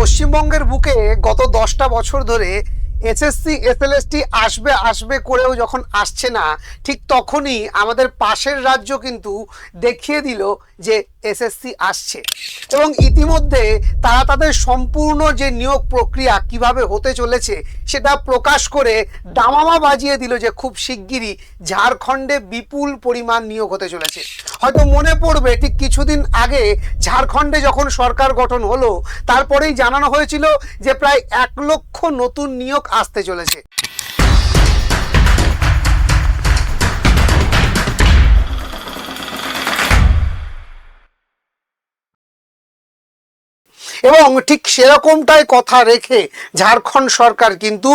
পশ্চিমবঙ্গের বুকে গত দশটা বছর ধরে এসএসসি, এসএলএসটি আসবে আসবে করেও যখন আসছে না, ঠিক তখনই আমাদের পাশের রাজ্য কিন্তু দেখিয়ে দিল যে এসএসসি আসছে। এবং ইতিমধ্যে তারা তাদের সম্পূর্ণ যে নিয়োগ প্রক্রিয়া কীভাবে হতে চলেছে সেটা প্রকাশ করে দামামা বাজিয়ে দিল যে খুব শিগগিরই ঝাড়খণ্ডে বিপুল পরিমাণ নিয়োগ হতে চলেছে। হয়তো মনে পড়বে ঠিক কিছুদিন আগে ঝাড়খণ্ডে যখন সরকার গঠন হলো, তারপরেই জানানো হয়েছিল যে প্রায় এক লক্ষ নতুন নিয়োগ আসতে চলেছে। এবং ঠিক সেরকমটাই কথা রেখে ঝাড়খণ্ড সরকার কিন্তু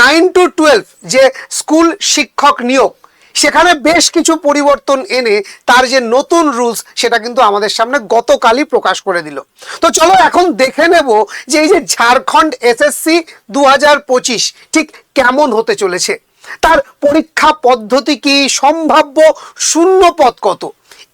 নাইন টু টুয়েলভ যে স্কুল শিক্ষক নিয়োগ, সেখানে বেশ কিছু পরিবর্তন এনে তার যে নতুন রুলস সেটা কিন্তু আমাদের সামনে গতকালই প্রকাশ করে দিল। তো চলো এখন দেখে নেব যে এই যে ঝাড়খণ্ড এসএসসি দু পঁচিশ ঠিক কেমন হতে চলেছে? তার পরীক্ষা পদ্ধতি কি? সম্ভাব্য শূন্য পদ কত?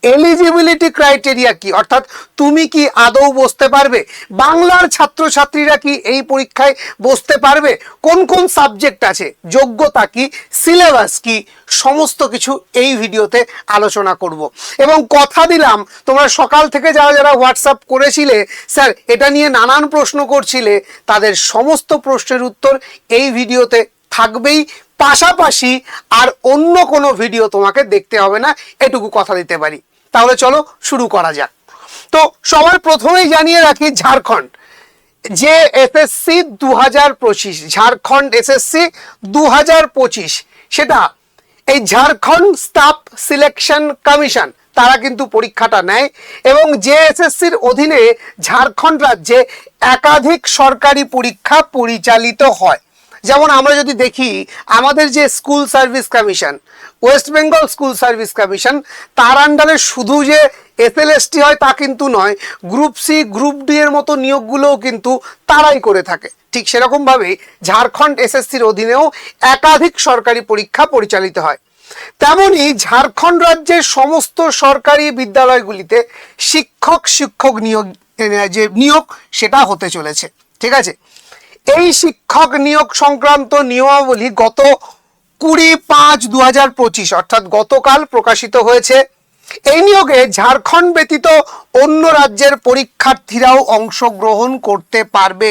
এলিজিবিলিটি ক্রাইটেরিয়া কি? অর্থাৎ তুমি কি আদৌ বসতে পারবে? বাংলার ছাত্রছাত্রীরা কি এই পরীক্ষায় বসতে পারবে? কোন কোন সাবজেক্ট আছে? যোগ্যতা কি? সিলেবাস কি? সমস্ত কিছু এই ভিডিওতে আলোচনা করব। এবং কথা দিলাম, তোমরা সকাল থেকে যারা যারা হোয়াটসঅ্যাপ করেছিলে, স্যার, এটা নিয়ে নানান প্রশ্ন করছিলে, তাদের সমস্ত প্রশ্নের উত্তর এই ভিডিওতে থাকবেই। পাশাপাশি আর অন্য কোনো ভিডিও তোমাকে দেখতে হবে না, এটুকু কথা দিতে পারি। তাহলে চলো শুরু করা যাক। তো সবার প্রথমেই জানিয়ে রাখি ঝাড়খণ্ড। যে এসএসসি দু হাজার পঁচিশ, ঝাড়খণ্ড এসএসসি দু হাজার পঁচিশ, সেটা এই ঝাড়খণ্ড স্টাফ সিলেকশন কমিশন, তারা কিন্তু পরীক্ষাটা নেয় এবং যে এসএসসির অধীনে ঝাড়খণ্ড রাজ্যে একাধিক সরকারি পরীক্ষা পরিচালিত হয়। যেমন আমরা যদি দেখি, আমাদের যে school service commission West Bengal school service commission তার আন্ডারে শুধু যে এসএলএসটি হয় তা কিন্তু নয় গ্রুপ সি গ্রুপ ডি এর মতো নিয়োগগুলোও কিন্তু তারাই করে থাকে। ঠিক সেরকমভাবেই ঝাড়খণ্ড এসএসসির অধীনেও একাধিক সরকারি পরীক্ষা পরিচালিত হয়। তেমনি ঝাড়খণ্ড রাজ্যের সমস্ত সরকারি বিদ্যালয়গুলিতে শিক্ষক শিক্ষক নিয়োগ যে নিয়োগ, সেটা হতে চলেছে। ঠিক আছে? এই শিক্ষক নিয়োগ সংক্রান্ত নিয়মাবলী গত কুড়ি পাঁচ দু হাজার পঁচিশ, অর্থাৎ গতকাল প্রকাশিত হয়েছে। এই নিয়োগে ঝাড়খণ্ড ব্যতীত অন্য রাজ্যের পরীক্ষার্থীরাও অংশগ্রহণ করতে পারবে।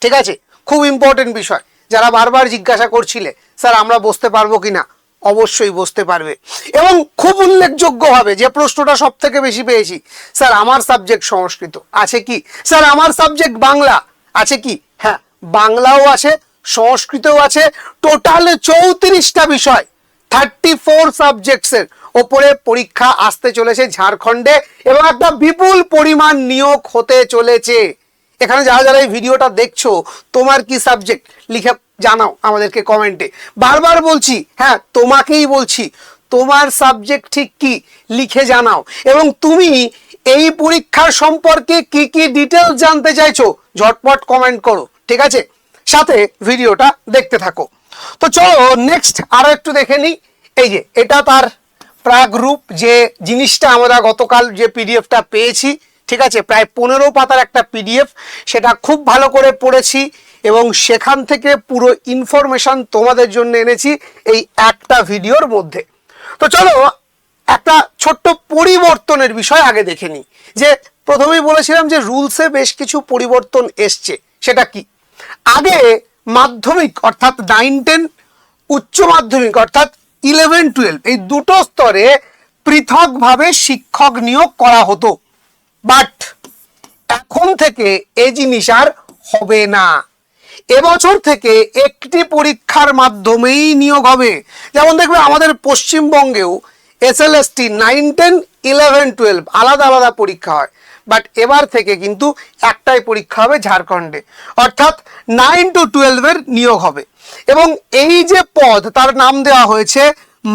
ঠিক আছে? খুব ইম্পর্টেন্ট বিষয়। যারা বারবার জিজ্ঞাসা করছিলে, স্যার, আমরা বসতে পারব কিনা? অবশ্যই বসতে পারবে। এবং খুব উল্লেখযোগ্যভাবে যে প্রশ্নটা সব থেকে বেশি পেয়েছি, স্যার, আমার সাবজেক্ট সংস্কৃত। আছে কি? স্যার, আমার সাবজেক্ট বাংলা। আছে কি? বাংলাও আছে, সংস্কৃতও আছে টোটাল চৌত্রিশটা বিষয় থার্টি ফোর সাবজেক্টসের ওপরে পরীক্ষা আসতে চলেছে ঝাড়খণ্ডে এবং একটা বিপুল পরিমাণ নিয়োগ হতে চলেছে। এখানে যারা যারা এই ভিডিওটা দেখছ, তোমার কি সাবজেক্ট লিখে জানাও আমাদেরকে কমেন্টে বারবার বলছি হ্যাঁ তোমাকেই বলছি, তোমার সাবজেক্ট ঠিক কি? লিখে জানাও। এবং তুমি এই পরীক্ষার সম্পর্কে কি কি ডিটেলস জানতে চাইছো, ঝটপট কমেন্ট করো। ঠিক আছে? সাথে ভিডিওটা দেখতে থাকো। তো চলো নেক্সট আরও একটু দেখে নিই। এই যে, এটা তার প্রাক রূপ, যে জিনিসটা আমরা গতকাল যে পিডিএফটা পেয়েছি, ঠিক আছে? প্রায় পনেরো পাতার একটা পিডিএফ, সেটা খুব ভালো করে পড়েছি এবং সেখান থেকে পুরো ইনফরমেশন তোমাদের জন্য এনেছি এই একটা ভিডিওর মধ্যে। তো চলো, একটা ছোট্ট পরিবর্তনের বিষয় আগে দেখে নিই। যে, প্রথমেই বলেছিলাম যে, রুলসে বেশ কিছু পরিবর্তন এসছে। সেটা কি? আগে মাধ্যমিক, অর্থাৎ নাইন টেন উচ্চ মাধ্যমিক, অর্থাৎ ইলেভেন টুয়েলভ এই দুটো স্তরে পৃথকভাবে শিক্ষক নিয়োগ করা হতো। বাট এখন থেকে এই জিনিস আর হবে না। এবছর থেকে একটি পরীক্ষার মাধ্যমেই নিয়োগ হবে। যেমন দেখবে আমাদের পশ্চিমবঙ্গেও S L S T nine ten eleven twelve আলাদা আলাদা পরীক্ষা হয়। বাট এবার থেকে কিন্তু একটাই পরীক্ষা হবে ঝাড়খণ্ডে। অর্থাৎ নাইন টু টুয়েলভের নিয়োগ হবে। এবং এই যে পদ, তার নাম দেওয়া হয়েছে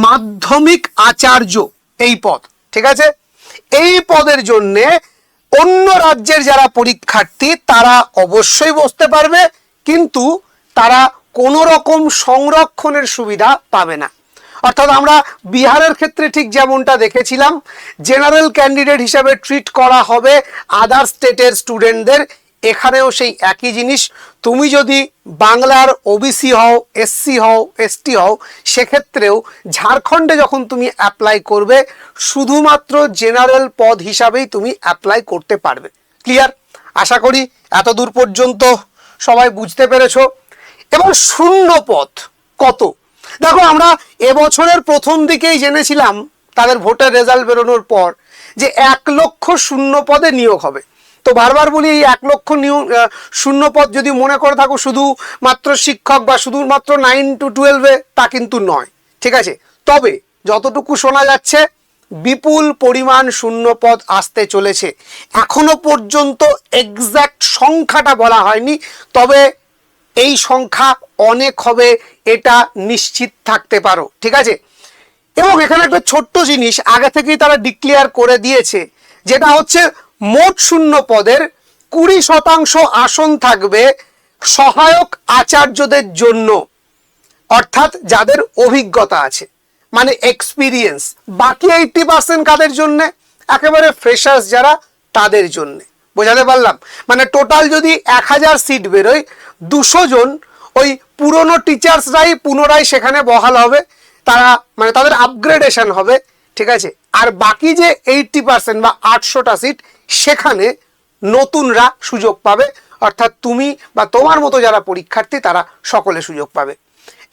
মাধ্যমিক আচার্য এই পদ, ঠিক আছে? এই পদের জন্যে অন্য রাজ্যের যারা পরীক্ষার্থী, তারা অবশ্যই বসতে পারবে, কিন্তু তারা কোনো রকম সংরক্ষণের সুবিধা পাবে না। অর্থাৎ আমরা বিহারের ক্ষেত্রে ঠিক যেমনটা দেখেছিলাম জেনারেল ক্যান্ডিডেট হিসাবে ট্রিট করা হবে আদার স্টেটের স্টুডেন্টদের এখানেও সেই একই জিনিস, তুমি যদি বাংলার ওবিসি হও এসসি হও এসটি হও, সেক্ষেত্রেও ঝাড়খণ্ডে যখন তুমি অ্যাপ্লাই করবে, শুধুমাত্র জেনারেল পদ হিসাবেই তুমি অ্যাপ্লাই করতে পারবে। ক্লিয়ার আশা করি এত দূর পর্যন্ত সবাই বুঝতে পেরেছ। এবং শূন্য পথ কত? দেখো, আমরা এবছরের প্রথম দিকেই জেনেছিলাম তাদের ভোটের রেজাল্ট বেরোনোর পর যে এক লক্ষ শূন্য পদে নিয়োগ হবে। তো বারবার বলি, এই এক লক্ষ নিয়োগ শূন্য পদ যদি মনে করে থাকো শুধু মাত্র শিক্ষক বা শুধুমাত্র নাইন টু টুয়েলভে তা কিন্তু নয়, ঠিক আছে? তবে যতটুকু শোনা যাচ্ছে, বিপুল পরিমাণ শূন্য পদ আসতে চলেছে। এখনও পর্যন্ত এক্সাক্ট সংখ্যাটা বলা হয়নি, তবে এই সংখ্যা অনেক হবে, এটা নিশ্চিত থাকতে পারো, ঠিক আছে? এবং এখানে একটা ছোট্ট জিনিস আগে থেকেই তারা ডিক্লেয়ার করে দিয়েছে, যেটা হচ্ছে মোট শূন্য পদের কুড়ি শতাংশ আসন থাকবে সহায়ক আচার্যদের জন্য, অর্থাৎ যাদের অভিজ্ঞতা আছে মানে এক্সপিরিয়েন্স বাকি এইটটি পার্সেন্ট কাদের জন্যে? একেবারে ফ্রেশার্স যারা, তাদের জন্যে। বোঝাতে পারলাম। মানে টোটাল যদি এক হাজার সিট বেরোয়, দুশো জন ওই পুরনো টিচার্সরাই পুনরায় সেখানে বহাল হবে, তারা মানে তাদের আপগ্রেডেশন হবে, ঠিক আছে? আর বাকি যে এইটটি পার্সেন্ট বা আটশোটা সিট সেখানে নতুনরা সুযোগ পাবে, অর্থাৎ তুমি বা তোমার মতো যারা পরীক্ষার্থী, তারা সকলে সুযোগ পাবে।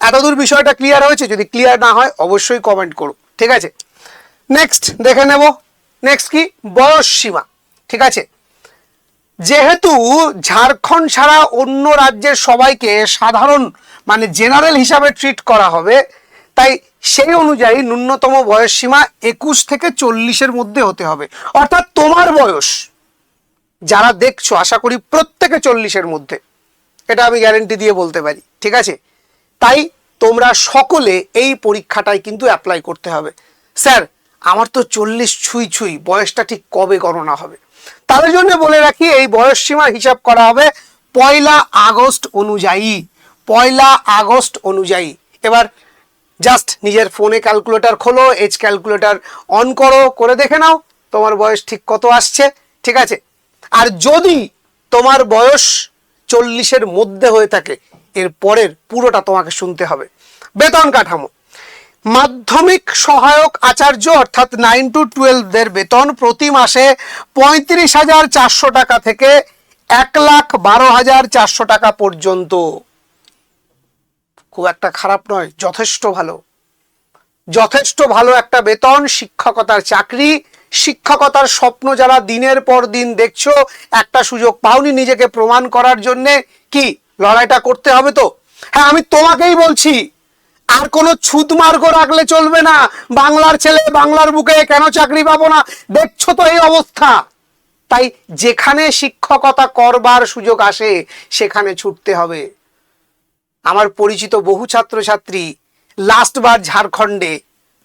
এতদূর বিষয়টা ক্লিয়ার হয়েছে? যদি ক্লিয়ার না হয়, অবশ্যই কমেন্ট করো, ঠিক আছে? নেক্সট দেখে নেব। নেক্সট কি? বয়স সীমা, ঠিক আছে? যেহেতু ঝাড়খণ্ড ছাড়া অন্য রাজ্যের সবাইকে সাধারণ মানে জেনারেল হিসাবে ট্রিট করা হবে, তাই সেই অনুযায়ী ন্যূনতম বয়স সীমা একুশ থেকে চল্লিশের মধ্যে হতে হবে। অর্থাৎ তোমার বয়স, যারা দেখছ, আশা করি প্রত্যেকে চল্লিশের মধ্যে, এটা আমি গ্যারেন্টি দিয়ে বলতে পারি, ঠিক আছে? তাই তোমরা সকলে এই পরীক্ষাটায় কিন্তু অ্যাপ্লাই করতে হবে। স্যার, আমার তো চল্লিশ ছুঁই ছুঁই, বয়সটা ঠিক কবে গণনা হবে? তাদের জন্য বলে রাখি, এই বয়স সীমা হিসাব করা হবে পয়লা আগস্ট অনুযায়ী। পয়লা আগস্ট অনুযায়ী। এবার জাস্ট নিজের ফোনে ক্যালকুলেটর খোলো এজ ক্যালকুলেটর অন করো, করে দেখে নাও তোমার বয়স ঠিক কত আসছে, ঠিক আছে? আর যদি তোমার বয়স চল্লিশের মধ্যে হয়ে থাকে, এর পরের পুরোটা তোমাকে শুনতে হবে। বেতন কাঠামো। মাধ্যমিক সহায়ক আচার্য অর্থাৎ নাইন টু টুয়েলভদের বেতন প্রতি মাসে পঁয়ত্রিশ হাজার চারশো টাকা থেকে এক লাখ বারো হাজার চারশো টাকা পর্যন্ত। খুব একটা খারাপ নয়, যথেষ্ট ভালো। যথেষ্ট ভালো একটা বেতন, শিক্ষকতার চাকরি, শিক্ষকতার স্বপ্ন যারা দিনের পর দিন দেখছ, একটা সুযোগ পাওনি নিজেকে প্রমাণ করার জন্যে। কি, লড়াইটা করতে হবে তো? হ্যাঁ আমি তোমাকেই বলছি আর কোনো ছুত মার্গ রাখলে চলবে না। বাংলার ছেলে বাংলার বুকে কেন চাকরি পাবো না? দেখছ তো এই অবস্থা? তাই যেখানে শিক্ষকতা করবার সুযোগ আসে, সেখানে ছুটতে হবে। আমার পরিচিত বহু ছাত্রছাত্রী লাস্ট বার ঝাড়খণ্ডে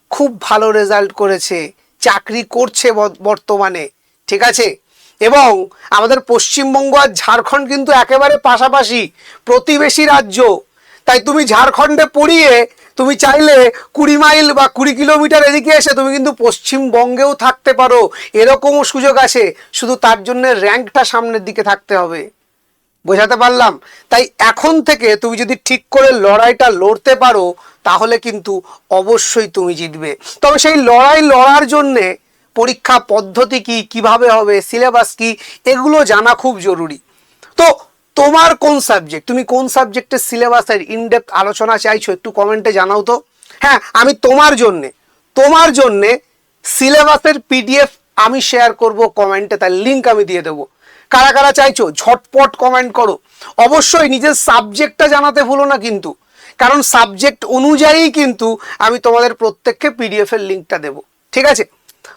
খুব ভালো রেজাল্ট করেছে, চাকরি করছে বর- বর্তমানে, ঠিক আছে? এবং আমাদের পশ্চিমবঙ্গ আর ঝাড়খণ্ড কিন্তু একেবারে পাশাপাশি প্রতিবেশী রাজ্য। তাই তুমি ঝাড়খণ্ডে পড়িয়ে তুমি চাইলে কুড়ি মাইল বা কুড়ি কিলোমিটার এদিকে এসে তুমি কিন্তু পশ্চিমবঙ্গেও থাকতে পারো। এরকমও সুযোগ আছে। শুধু তার জন্য র্যাঙ্কটা সামনের দিকে থাকতে হবে। বোঝাতে পারলাম? তাই এখন থেকে তুমি যদি ঠিক করে লড়াইটা লড়তে পারো, তাহলে কিন্তু অবশ্যই তুমি জিতবে। তবে সেই লড়াই লড়ার জন্যে পরীক্ষা পদ্ধতি কি, কীভাবে হবে, সিলেবাস কি, এগুলো জানা খুব জরুরি। তো তোমার কোন সাবজেক্ট তুমি কোন সাবজেক্টের সিলেবাসের ইনডেপথ আলোচনা চাইছো? একটু কমেন্টে জানাও তো। হ্যাঁ আমি তোমার জন্যে তোমার জন্যে সিলেবাসের পিডিএফ আমি শেয়ার করব কমেন্টে তার লিঙ্ক আমি দিয়ে দেবো। কারা কারা চাইছো? ঝটপট কমেন্ট করো। অবশ্যই নিজের সাবজেক্টটা জানাতে ভুলো না কিন্তু। কারণ সাবজেক্ট অনুযায়ী কিন্তু আমি তোমাদের প্রত্যেককে পিডিএফ এর লিঙ্কটা দেবো। ঠিক আছে?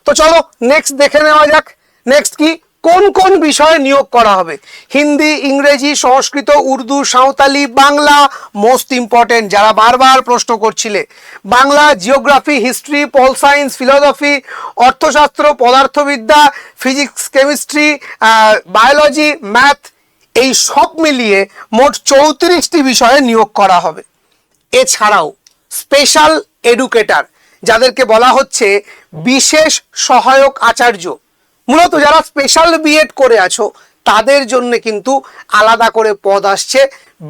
তো চলো নেক্সট দেখে নেওয়া যাক। নেক্সট কি? কোন কোন বিষয়ে নিয়োগ করা হবে? হিন্দি, ইংরেজি, সংস্কৃত, উর্দু, সাঁওতালি, বাংলা মোস্ট ইম্পর্টেন্ট যারা বারবার প্রশ্ন করছিলে। Bangla geography history pol science philosophy অর্থশাস্ত্র, পদার্থবিদ্যা ফিজিক্স কেমিস্ট্রি বায়োলজি ম্যাথ এই সব মিলিয়ে মোট চৌত্রিশটি বিষয়ে নিয়োগ করা হবে। এছাড়াও স্পেশাল এডুকেটর যাদেরকে বলা হচ্ছে বিশেষ সহায়ক আচার্য। মূলত যারা স্পেশাল বিএড করে আছো, তাদের জন্য কিন্তু আলাদা করে পদ আসছে।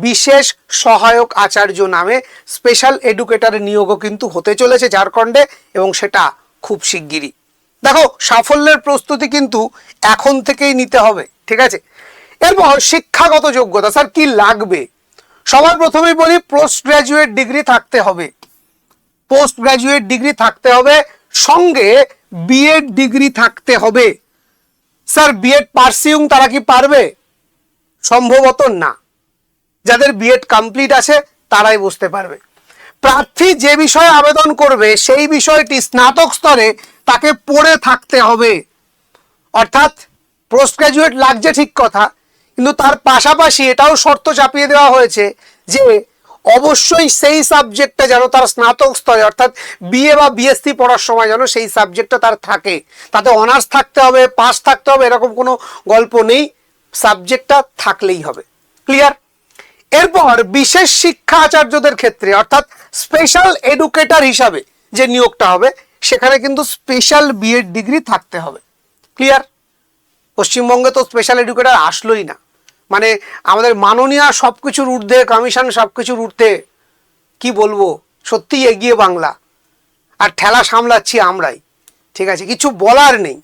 বিশেষ সহায়ক আচার্য নামে স্পেশাল এডুকেটর নিয়োগও কিন্তু হতে চলেছে ঝাড়খণ্ডে এবং সেটা খুব শিগগিরই। দেখো, সাফল্যের প্রস্তুতি কিন্তু এখন থেকেই নিতে হবে, ঠিক আছে? এরপর শিক্ষাগত যোগ্যতা, স্যার, কি লাগবে? সবার প্রথমেই বলি পোস্ট গ্রাজুয়েট ডিগ্রি থাকতে হবে। পোস্ট গ্রাজুয়েট ডিগ্রি থাকতে হবে, সঙ্গে বিএড ডিগ্রি থাকতে হবে। স্যার বিএড পার্সিউং তারা কি পারবে? সম্ভবত না। যাদের বিএড কমপ্লিট আছে, তারাই বুঝতে পারবে। প্রার্থী যে বিষয়ে আবেদন করবে, সেই বিষয়টি স্নাতক স্তরে তাকে পড়ে থাকতে হবে। অর্থাৎ পোস্ট গ্রাজুয়েট লাগছে ঠিক কথা, কিন্তু তার পাশাপাশি এটাও শর্ত চাপিয়ে দেওয়া হয়েছে যে অবশ্যই সেই সাবজেক্টটা যেন তার স্নাতক স্তরে, অর্থাৎ বিএ বা বিএসসি পড়ার সময় যেন সেই সাবজেক্টটা তার থাকে। তাতে অনার্স থাকতে হবে পাস থাকতে হবে, এরকম কোনো গল্প নেই। সাবজেক্টটা থাকলেই হবে। ক্লিয়ার এরপর বিশেষ শিক্ষা আচার্যদের ক্ষেত্রে, অর্থাৎ স্পেশাল এডুকেটর হিসাবে যে নিয়োগটা হবে, সেখানে কিন্তু স্পেশাল বিএড ডিগ্রি থাকতে হবে। ক্লিয়ার পশ্চিমবঙ্গে তো স্পেশাল এডুকেটর আসলোই না। মানে আমাদের মাননীয় সব কিছুর ঊর্ধ্বে, কমিশন সব কিছুর ঊর্ধ্বে, কি বলব? সত্যিই এগিয়ে বাংলা। আর ঠেলা সামলাচ্ছি আমরাই। ঠিক আছে? কিছু বলার নেই।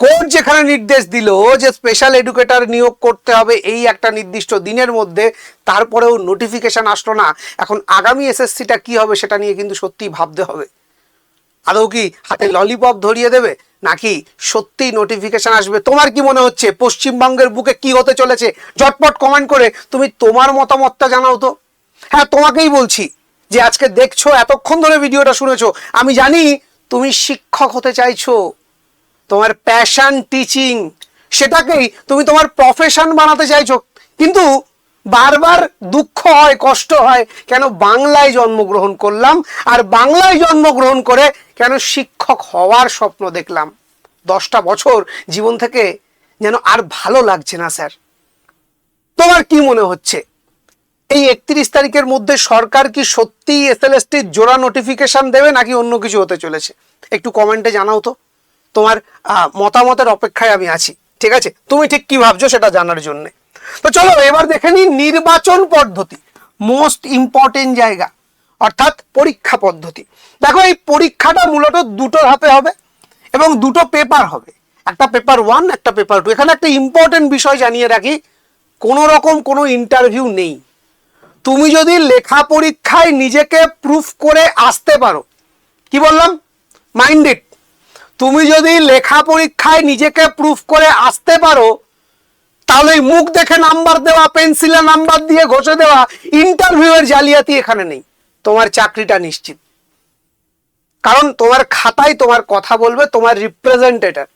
কোর্ট যেখানে নির্দেশ দিল যে স্পেশাল এডুকেটর নিয়োগ করতে হবে এই একটা নির্দিষ্ট দিনের মধ্যে, তারপরেও নোটিফিকেশন আসলো না। এখন আগামী এসএসসিটা কি হবে সেটা নিয়ে কিন্তু সত্যিই ভাবতে হবে। আদৌ কি হাতে ললিপপ ধরিয়ে দেবে? নাকি সত্যিই নোটিফিকেশন আসবে? তোমার কি মনে হচ্ছে? পশ্চিমবঙ্গের বুকে কি হতে চলেছে? জটপট কমেন্ট করে তুমি তোমার মতামতটা জানাও তো। হ্যাঁ তোমাকেই বলছি যে আজকে দেখছ, এতক্ষণ ধরে ভিডিওটা শুনেছো। আমি জানি তুমি শিক্ষক হতে চাইছো। তোমার প্যাশন টিচিং সেটাকেই তুমি তোমার প্রফেশন বানাতে চাইছো। কিন্তু বারবার দুঃখ হয়, কষ্ট হয়, কেন বাংলায় জন্মগ্রহণ করলাম আর বাংলায় জন্মগ্রহণ করে কেন শিক্ষক হওয়ার স্বপ্ন দেখলাম। দশটা বছর জীবন থেকে যেন আর ভালো লাগছে না, স্যার। তোমার কি মনে হচ্ছে? এই একত্রিশ তারিখের মধ্যে সরকার কি সত্যিই এসএলএসটির জোড়া নোটিফিকেশন দেবে নাকি অন্য কিছু হতে চলেছে? একটু কমেন্টে জানাও তো। তোমার মতামতের অপেক্ষায় আমি আছি, ঠিক আছে? তুমি ঠিক কি ভাবছ সেটা জানার জন্য। তো চলো, এবার দেখে নিই নির্বাচন পদ্ধতি মোস্ট ইম্পর্টেন্ট জায়গা, অর্থাৎ পরীক্ষা পদ্ধতি। দেখো, এই পরীক্ষাটা মূলত দুটো ধাপে হবে এবং দুটো পেপার হবে। একটা পেপার ওয়ান একটা পেপার টু এখানে একটা ইম্পর্টেন্ট বিষয় জানিয়ে রাখি কোনো রকম কোনো ইন্টারভিউ নেই। তুমি যদি লেখা পরীক্ষায় নিজেকে প্রুফ করে আসতে পারো, কি বললাম? মাইন্ডেড তুমি যদি লেখা পরীক্ষায় নিজেকে প্রুফ করে আসতে পারো তাহলে মুখ দেখে নাম্বার দেওয়া, পেন্সিলে নাম্বার দিয়ে ঘষে দেওয়া ইন্টারভিউয়ের জালিয়াতি এখানে নেই। তোমার চাকরিটা নিশ্চিত। কারণ তোমার খাতায় তোমার কথা বলবে, তোমার রিপ্রেজেন্টেটার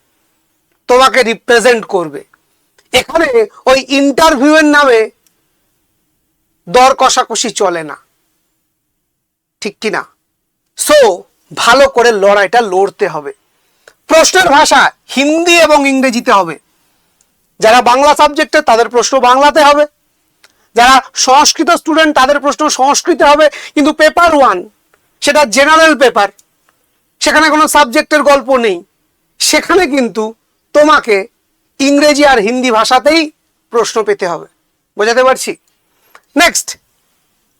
তোমাকে রিপ্রেজেন্ট করবে। এখানে ওই ইন্টারভিউয়ের নামে দর কষাকষি চলে না। ঠিক কি না? সো ভালো করে লড়াইটা লড়তে হবে। প্রশ্নের ভাষা হিন্দি এবং ইংরেজিতে হবে। যারা বাংলা সাবজেক্টে, তাদের প্রশ্ন বাংলাতে হবে। যারা সংস্কৃত স্টুডেন্ট তাদের প্রশ্ন সংস্কৃতে হবে। কিন্তু পেপার ওয়ান সেটা জেনারেল পেপার সেখানে কোনো সাবজেক্টের গল্প নেই। সেখানে কিন্তু তোমাকে ইংরেজি আর হিন্দি ভাষাতেই প্রশ্ন পেতে হবে। বোঝাতে পারছি? নেক্সট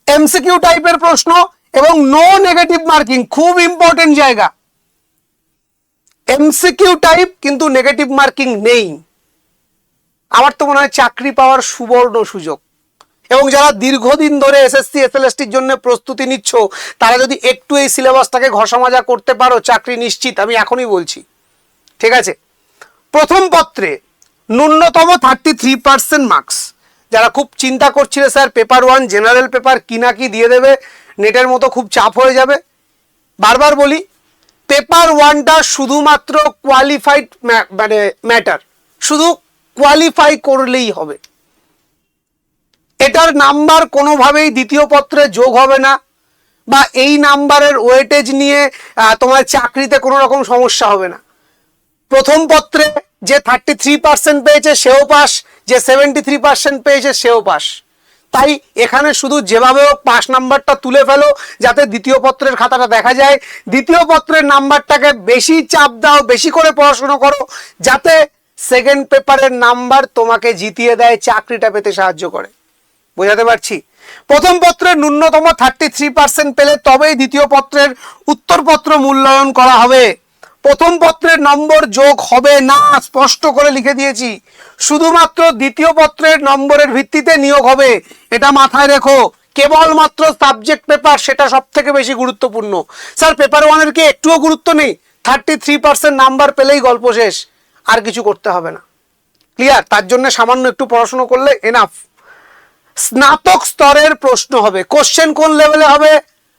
এমসিকিউ টাইপের প্রশ্ন এবং নো নেগেটিভ মার্কিং খুব ইম্পর্টেন্ট জায়গা। এমসিকিউ টাইপ কিন্তু নেগেটিভ মার্কিং নেই। আমার তো মনে হয় চাকরি পাওয়ার সুবর্ণ সুযোগ। এবং যারা দীর্ঘদিন ধরে এসএসসি এসএলএসটির জন্য প্রস্তুতি নিচ্ছ, তারা যদি একটু এই সিলেবাসটাকে ঘষা মাজা করতে পারো, চাকরি নিশ্চিত, আমি এখনই বলছি। ঠিক আছে? প্রথম পত্রে ন্যূনতম থার্টি থ্রি পার্সেন্ট মার্কস যারা খুব চিন্তা করছিল, sir paper one general paper কি না কি দিয়ে দেবে, নেটের মতো খুব চাপ হয়ে যাবে। বারবার বলি পেপার ওয়ানটা শুধুমাত্র কোয়ালিফাইড মানে ম্যাটার শুধু কোয়ালিফাই করলেই হবে। এটার নাম্বার কোনোভাবেই দ্বিতীয় পত্রে যোগ হবে না বা এই নাম্বারের ওয়েটেজ নিয়ে তোমার চাকরিতে কোনো রকম সমস্যা হবে না। প্রথম পত্রে যে থার্টি থ্রি পার্সেন্ট পেয়েছে সেও পাস, যে সেভেন্টি থ্রি পার্সেন্ট পেয়েছে সেও পাস। তাই এখানে শুধু যেভাবে হোক পাস নাম্বারটা তুলে ফেলো, যাতে দ্বিতীয় পত্রের খাতাটা দেখা যায়। দ্বিতীয় পত্রের নাম্বারটাকে বেশি চাপ দাও, বেশি করে পড়াশুনো করো, যাতে সেকেন্ড পেপারের নাম্বার তোমাকে জিতিয়ে দেয়, চাকরিটা পেতে সাহায্য করে। বোঝাতে পারছি? প্রথম পত্রের ন্যূনতম থার্টি থ্রি পার্সেন্ট পেলে তবেই দ্বিতীয় পত্রের উত্তরপত্র মূল্যায়ন করা হবে। প্রথম পত্রের নম্বর যোগ হবে না, স্পষ্ট করে লিখে দিয়েছি। শুধুমাত্র দ্বিতীয় পত্রের নম্বরের ভিত্তিতে নিয়োগ হবে। এটা মাথায় রেখো। কেবলমাত্র সাবজেক্ট পেপার সেটা সব থেকে বেশি গুরুত্বপূর্ণ। স্যার পেপার ওয়ানের কি একটুও গুরুত্ব নেই? থার্টি থ্রি পার্সেন্ট নাম্বার পেলেই গল্প শেষ। আর কিছু করতে হবে না। ক্লিয়ার তার জন্য সামান্য একটু পড়াশুনো করলে এনাফ স্নাতক স্তরের প্রশ্ন হবে। কোশ্চেন কোন লেভেলে হবে?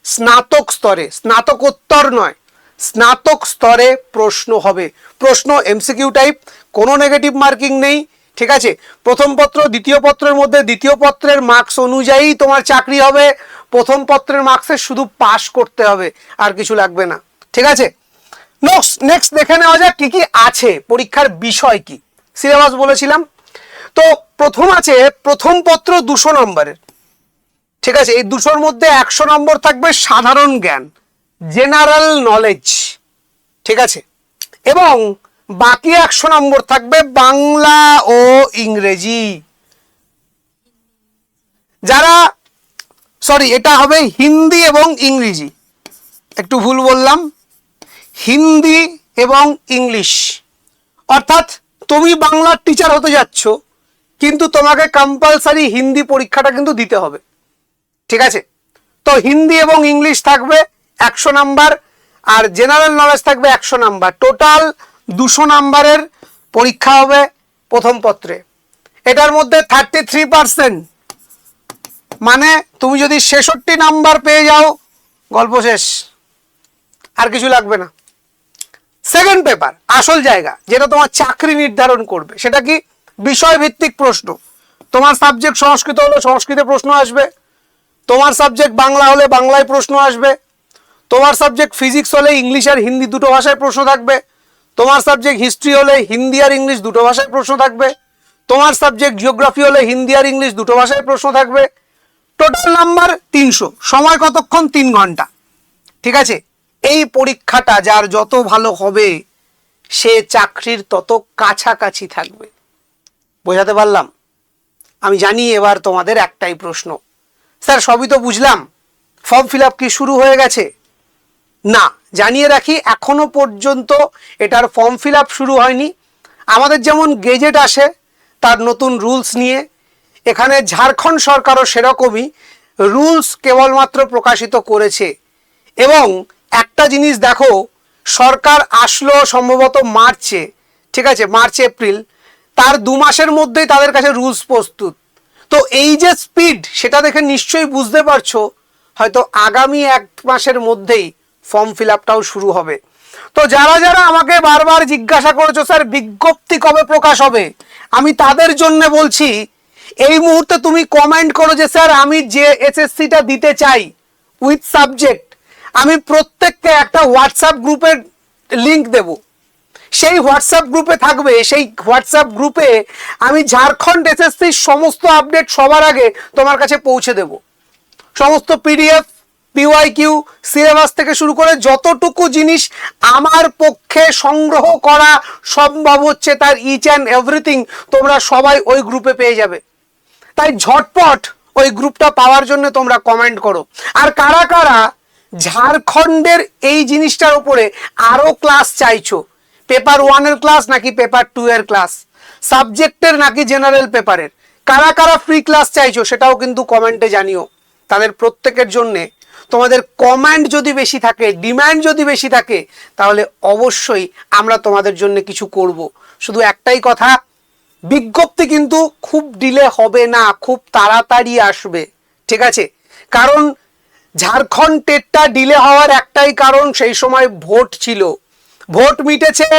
স্নাতক স্তরে। স্নাতকোত্তর নয়। স্নাতক স্তরে প্রশ্ন হবে। প্রশ্ন এমসিকিউ টাইপ কোনো নেগেটিভ মার্কিং নেই, ঠিক আছে? প্রথম পত্র, দ্বিতীয় পত্রের মধ্যে দ্বিতীয় পত্রের মার্কস অনুযায়ী তোমার চাকরি হবে। প্রথম পত্রের মার্কসের শুধু পাস করতে হবে, আর কিছু লাগবে না। ঠিক আছে? নেক্সট দেখে নেওয়া যাক কি কি আছে, পরীক্ষার বিষয় কি। সিলেবাস বলেছিলাম। তো প্রথম আছে, প্রথম পত্র দুশো নম্বরের। ঠিক আছে, এই দুশোর মধ্যে একশো নম্বর থাকবে সাধারণ জ্ঞান জেনারেল নলেজ ঠিক আছে? এবং বাকি একশো নম্বর থাকবে বাংলা ও ইংরেজি। যারা সরি এটা হবে হিন্দি এবং ইংরেজি। একটু ভুল বললাম। হিন্দি এবং ইংলিশ। অর্থাৎ তুমি বাংলার টিচার হতে যাচ্ছ, কিন্তু তোমাকে কম্পালসারি হিন্দি পরীক্ষাটা কিন্তু দিতে হবে। ঠিক আছে? তো হিন্দি এবং ইংলিশ থাকবে একশো নাম্বার, আর জেনারেল নলেজ থাকবে একশো নাম্বার। টোটাল দুশো নাম্বারের পরীক্ষা হবে প্রথম পত্রে। এটার মধ্যে থার্টি থ্রি পার্সেন্ট মানে তুমি যদি ছেষট্টি নাম্বার পেয়ে যাও, গল্প শেষ। আর কিছু লাগবে না। সেকেন্ড পেপার আসল জায়গা, যেটা তোমার চাকরি নির্ধারণ করবে। সেটা কি বিষয় ভিত্তিক প্রশ্ন? তোমার সাবজেক্ট সংস্কৃত হলে সংস্কৃতে প্রশ্ন আসবে, তোমার সাবজেক্ট বাংলা হলে বাংলায় প্রশ্ন আসবে, তোমার সাবজেক্ট ফিজিক্স হলে ইংলিশ আর হিন্দি দুটো ভাষায় প্রশ্ন থাকবে, তোমার সাবজেক্ট হিস্ট্রি হলে হিন্দি আর ইংলিশ দুটো ভাষায় প্রশ্ন থাকবে, তোমার সাবজেক্ট জিওগ্রাফি হলে হিন্দি আর ইংলিশ দুটো ভাষায় প্রশ্ন থাকবে। টোটাল নাম্বার তিনশো, সময় কতক্ষণ? তিন ঘণ্টা। ঠিক আছে? এই পরীক্ষাটা যার যত ভালো হবে, সে চাকরির তত কাছাকাছি থাকবে। বোঝাতে পারলাম? আমি জানি এবার তোমাদের একটাই প্রশ্ন। স্যার, সবই তো বুঝলাম। ফর্ম ফিল কি শুরু হয়ে গেছে? না, জানিয়ে রাখি এখনও পর্যন্ত এটার ফর্ম ফিল শুরু হয়নি। আমাদের যেমন গেজেট আসে, তার নতুন রুলস নিয়ে। এখানে ঝাড়খণ্ড সরকারও সেরকমই রুলস কেবলমাত্র প্রকাশিত করেছে। এবং একটা জিনিস দেখো, সরকার আসলো সম্ভবত মার্চে, ঠিক আছে, মার্চ, এপ্রিল, তার দু মাসের মধ্যেই তাদের কাছে রুলস প্রস্তুত। তো এই যে স্পিড, সেটা দেখে নিশ্চয়ই বুঝতে পারছ, হয়তো আগামী এক মাসের মধ্যেই ফর্ম ফিল আপটাও শুরু হবে। তো যারা যারা আমাকে বারবার জিজ্ঞাসা করেছ, স্যার, বিজ্ঞপ্তি কবে প্রকাশ হবে? আমি তাদের জন্য বলছি, এই মুহূর্তে তুমি কমেন্ট করো যে, স্যার, আমি যে এসএসসিটা দিতে চাই উইথ সাবজেক্ট আমি প্রত্যেককে একটা হোয়াটসঅ্যাপ গ্রুপের লিংক দেব। সেই হোয়াটসঅ্যাপ গ্রুপে থাকবে, সেই হোয়াটসঅ্যাপ গ্রুপে আমি ঝাড়খণ্ড এসএসসির সমস্ত আপডেট সবার আগে তোমার কাছে পৌঁছে দেব। সমস্ত পিডিএফ পিওয়াই কিউ সিলেবাস থেকে শুরু করে যতটুকু জিনিস আমার পক্ষে সংগ্রহ করা সম্ভব হচ্ছে তার ইচ অ্যান্ড এভরিথিং তোমরা সবাই ওই গ্রুপে পেয়ে যাবে। তাই ঝটপট ওই গ্রুপটা পাওয়ার জন্য তোমরা কমেন্ট করো। আর কারা কারা ঝাড়খণ্ডের এই জিনিসটার উপরে আরও ক্লাস চাইছো। পেপার ওয়ানের ক্লাস নাকি পেপার টু এর ক্লাস সাবজেক্টের নাকি জেনারেল পেপারের কারা কারা ফ্রি ক্লাস চাইছো সেটাও কিন্তু কমেন্টে জানিও। তাদের প্রত্যেকের জন্যে। তোমাদের কমেন্ট যদি বেশি থাকে ডিমান্ড যদি বেশি থাকে, তাহলে অবশ্যই আমরা তোমাদের জন্য কিছু করব। শুধু একটাই কথা, বিজ্ঞপ্তি কিন্তু খুব ডিলে হবে না, খুব তাড়াতাড়ি আসবে। ঠিক আছে? কারণ ঝাড়খণ্ড টেটটা ডিলে হওয়ার একটাই কারণ সেই সময় ভোট ছিল। ভোট মিটেছে,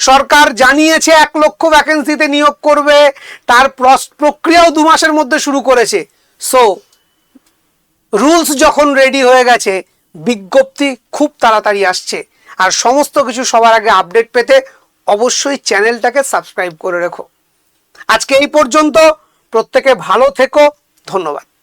সরকার জানিয়েছে এক লক্ষ ভ্যাকেন্সিতে নিয়োগ করবে, তার প্রক্রিয়াও দু মাসের মধ্যে শুরু করেছে। সো রুলস যখন রেডি হয়ে গেছে, বিজ্ঞপ্তি খুব তাড়াতাড়ি আসছে। আর সমস্ত কিছু সবার আগে আপডেট পেতে অবশ্যই চ্যানেলটাকে সাবস্ক্রাইব করে রেখো। আজকে এই পর্যন্ত, প্রত্যেকে ভালো থেকো, ধন্যবাদ।